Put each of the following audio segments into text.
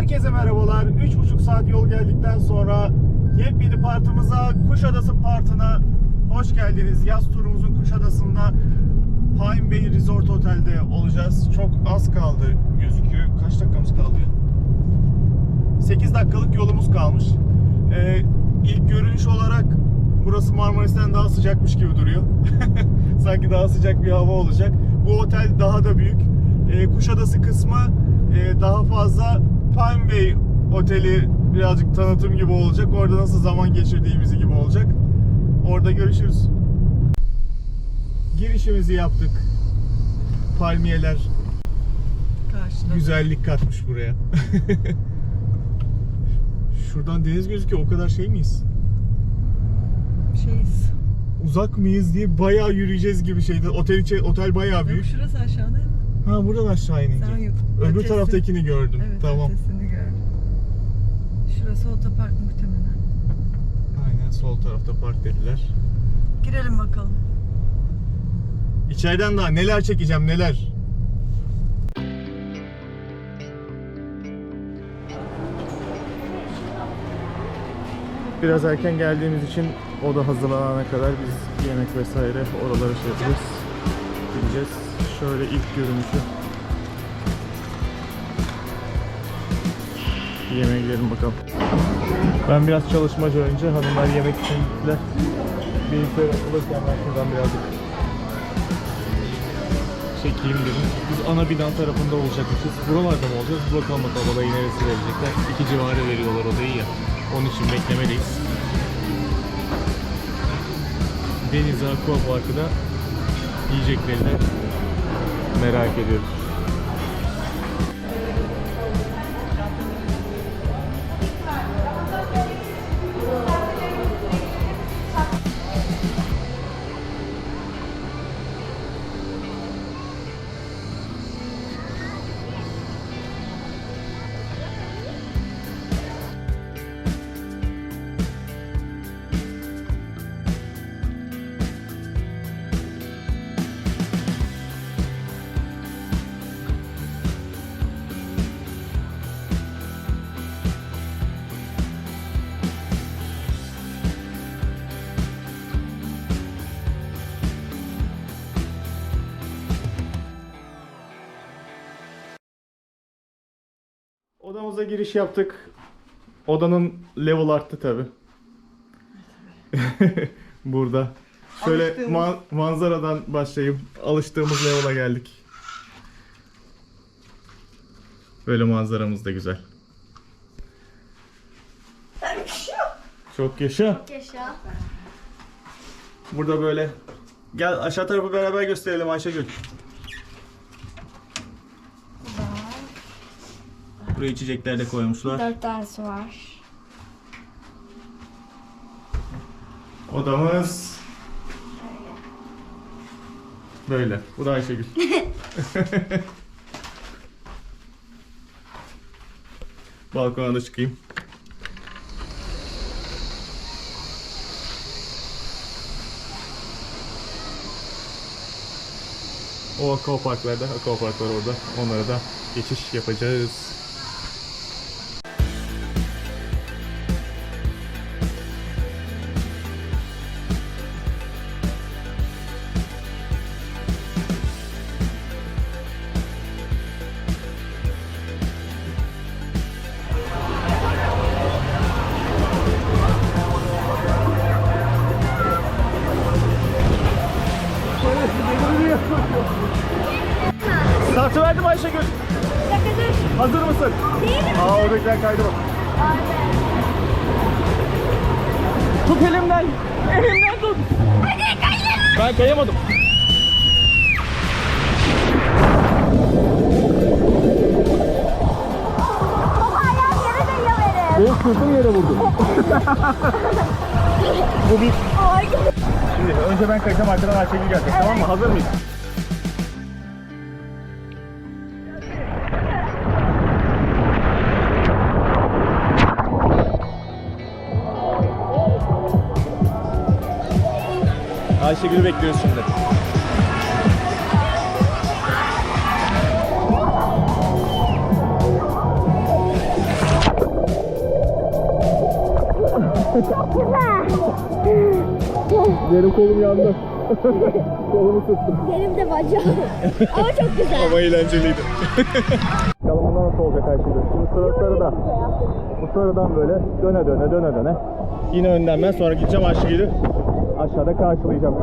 Herkese merhabalar. 3,5 saat yol geldikten sonra yepyeni partımıza Kuşadası Partı'na hoş geldiniz. Yaz turumuzun Kuşadası'nda Pine Bay Resort Otel'de olacağız. Çok az kaldı gözüküyor. Kaç dakikamız kaldı? 8 dakikalık yolumuz kalmış. Ee, ilk görünüş olarak burası Marmaris'ten daha sıcakmış gibi duruyor. Sanki daha sıcak bir hava olacak. Bu otel daha da büyük. Ee, Kuşadası kısmı e, daha fazla Pine Bay Oteli birazcık tanıtım gibi olacak. Orada nasıl zaman geçirdiğimizi gibi olacak. Orada görüşürüz. Girişimizi yaptık. Palmiyeler Karşıda. güzellik katmış buraya. Şuradan deniz gözüküyor. O kadar şey miyiz? Şeyiz. Uzak mıyız diye bayağı yürüyeceğiz gibi şeydi. Otel içi, otel bayağı Yok büyük. şurası aşağıda? Ha buradan aşağı Sen inince. yok. Öbür Ötesi- taraftakini gördüm. Evet tamam. ötesini gördüm. Şurası otopark muhtemelen. Aynen sol tarafta park dediler. Girelim bakalım. İçeriden daha neler çekeceğim neler. Biraz erken geldiğimiz için o da hazırlanana kadar biz yemek vesaire oralara şey yapacağız. Gideceğiz. Şöyle ilk görünüşü. Bir yemeğe gidelim bakalım. Ben biraz çalışmaca önce hanımlar yemek için gittiler. Birlikte olurken ben şuradan birazcık çekeyim dedim. Biz ana bina tarafında olacakmışız. Buralarda mı olacağız? Bakalım bakalım odayı neresi verecekler. İki civarı veriyorlar odayı ya. Onun için beklemeliyiz. Deniz Aqua Parkı da yiyeceklerini merak ediyoruz. Odamıza giriş yaptık. Odanın level arttı tabi. Burada. Şöyle Alıştığımız- ma- manzaradan başlayayım. Alıştığımız level'a geldik. Böyle manzaramız da güzel. Çok yaşa. Yaşa. Burada böyle. Gel aşağı tarafı beraber gösterelim Ayşegül. Buraya içecekler de koymuşlar. Dört tanesi var. Odamız böyle. Bu da Ayşegül. Balkona da çıkayım. O aquaparklarda, aquapark var orada. Onlara da geçiş yapacağız. Startı verdim Ayşegül. Dur. Hazır mısın? Değilim. Aa oradakiler kaydı bak. Tut elimden. Elimden tut. Hadi kayın. Ben kayamadım. Benim. Sırtım yere vurdu. Bu bir. Şimdi önce ben kayacağım arkadan Ayşegül gelecek tamam mı? Hazır mıyız? Ayşegül'ü bekliyoruz şimdi. Benim kolum yandı. Kolumu tuttum. Benim de bacağım. Ama çok güzel. Ama eğlenceliydi. Bakalım bundan nasıl olacak Ayşegül? Şimdi sıra sarıda. Bu sarıdan böyle döne döne döne döne. Yine önden ben sonra gideceğim Ayşegül'ü aşağıda karşılayacağım.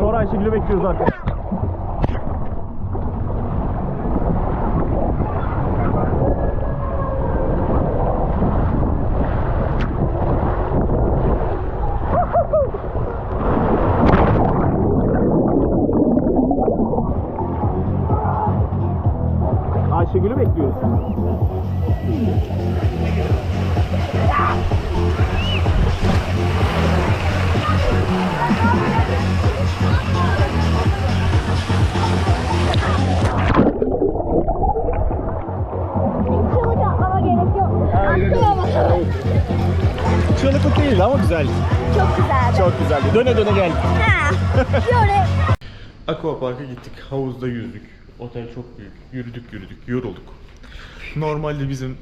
Sonra Ayşegül'ü bekliyoruz arkadaşlar. Döne döne geldik. Ha. Şöyle. Aqua Park'a gittik. Havuzda yüzdük. Otel çok büyük. Yürüdük yürüdük. Yorulduk. Normalde bizim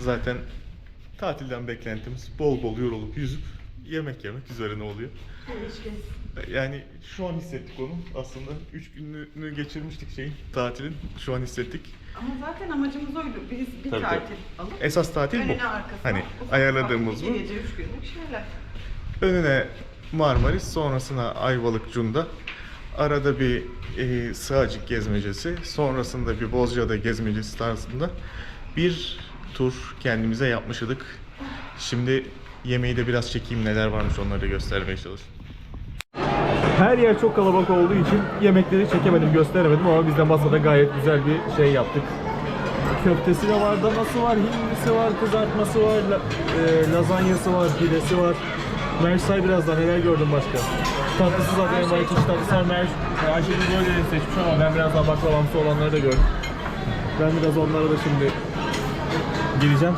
zaten tatilden beklentimiz bol bol yorulup yüzüp yemek yemek üzerine oluyor. Yani şu an hissettik onu. Aslında 3 gününü geçirmiştik şeyin, tatilin. Şu an hissettik. Ama zaten amacımız oydu. Biz bir Tabii, tatil tabii. alıp Esas tatil bu. önüne arkasına Hani ufak ayarladığımız ufak bu. iki gece üç günlük şeyler. Önüne Marmaris, sonrasına Ayvalık Cunda. Arada bir e, Sığacık gezmecesi, sonrasında bir Bozcaada gezmecesi tarzında bir tur kendimize yapmıştık. Şimdi yemeği de biraz çekeyim neler varmış onları da göstermeye çalışayım. Her yer çok kalabalık olduğu için yemekleri çekemedim, gösteremedim ama biz de masada gayet güzel bir şey yaptık. Köftesi de var, danası var, hindisi var, kızartması var, la- e, lazanyası var, pidesi var. Merş say birazdan neler gördün başka? Tatlısı zaten en çeşit tatlısı var. Merş, Ayşegül böyle seçmiş ama ben biraz daha baklavamsı olanları da gördüm. Ben biraz onlara da şimdi gireceğim.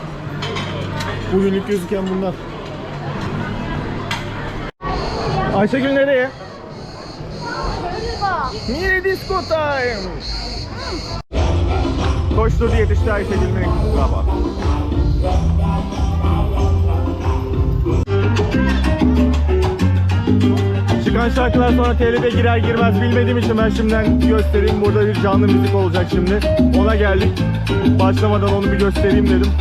Bugünlük gözüken bunlar. Ayşegül nereye? Niye disco time? Koşturdu yetişti Ayşegül'ün baba. Çıkan şarkılar sonra TL'de girer girmez bilmediğim için ben şimdiden göstereyim. Burada bir canlı müzik olacak şimdi. Ona geldik. Başlamadan onu bir göstereyim dedim.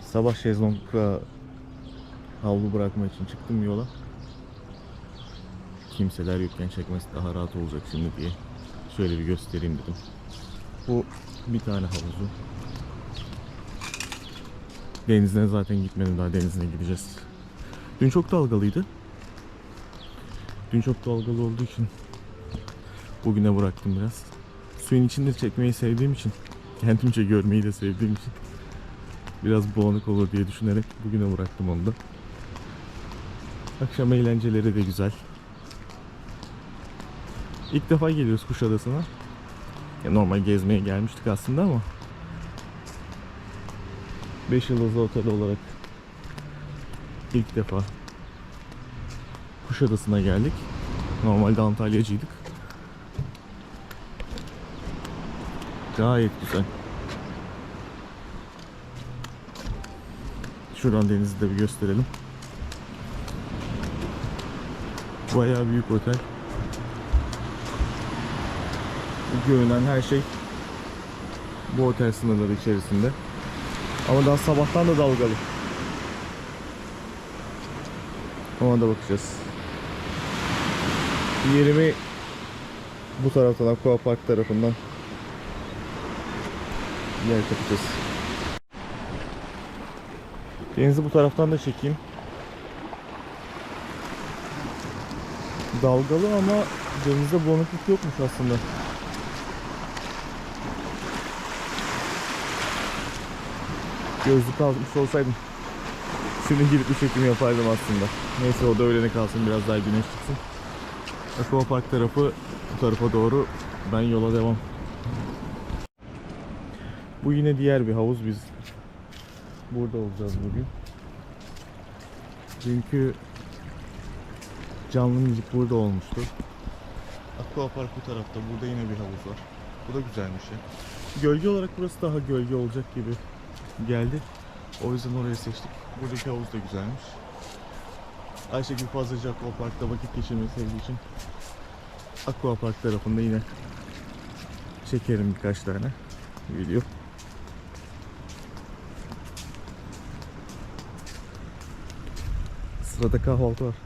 Sabah şezlongla havlu bırakmak için çıktım yola. Kimseler yokken çekmesi daha rahat olacak şimdi diye. Şöyle bir göstereyim dedim. Bu bir tane havuzu. Denizine zaten gitmedim daha denizine gideceğiz. Dün çok dalgalıydı. Dün çok dalgalı olduğu için bugüne bıraktım biraz. Suyun içinde çekmeyi sevdiğim için, kendimce görmeyi de sevdiğim için biraz bulanık olur diye düşünerek bugüne bıraktım onu da. Akşam eğlenceleri de güzel. İlk defa geliyoruz Kuşadası'na. Ya normal gezmeye gelmiştik aslında ama 5 yıldızlı otel olarak ilk defa Kuşadası'na geldik. Normalde Antalyacıydık. Gayet güzel. Şuradan denizi de bir gösterelim. Bayağı büyük otel. Görünen her şey bu otel sınırları içerisinde. Ama daha sabahtan da dalgalı. Ona da bakacağız. Yerimi bu taraftan Aqua Park tarafından yer kapacağız. Denizi bu taraftan da çekeyim. Dalgalı ama denizde bulanıklık yokmuş aslında. Gözlük almış olsaydım şimdi gidip bir çekim yapardım aslında. Neyse o da öğlene kalsın biraz daha güneş çıksın. Aqua Park tarafı bu tarafa doğru ben yola devam. Bu yine diğer bir havuz biz burada olacağız bugün. Çünkü canlı müzik burada olmuştu. Aqua Park bu tarafta. Burada yine bir havuz var. Bu da güzelmiş ya. Gölge olarak burası daha gölge olacak gibi geldi. O yüzden orayı seçtik. Buradaki havuz da güzelmiş. Ayşegül fazlaca aquaparkta vakit geçirmeyi sevdiği için aquapark tarafında yine çekerim birkaç tane video. Sırada kahvaltı var.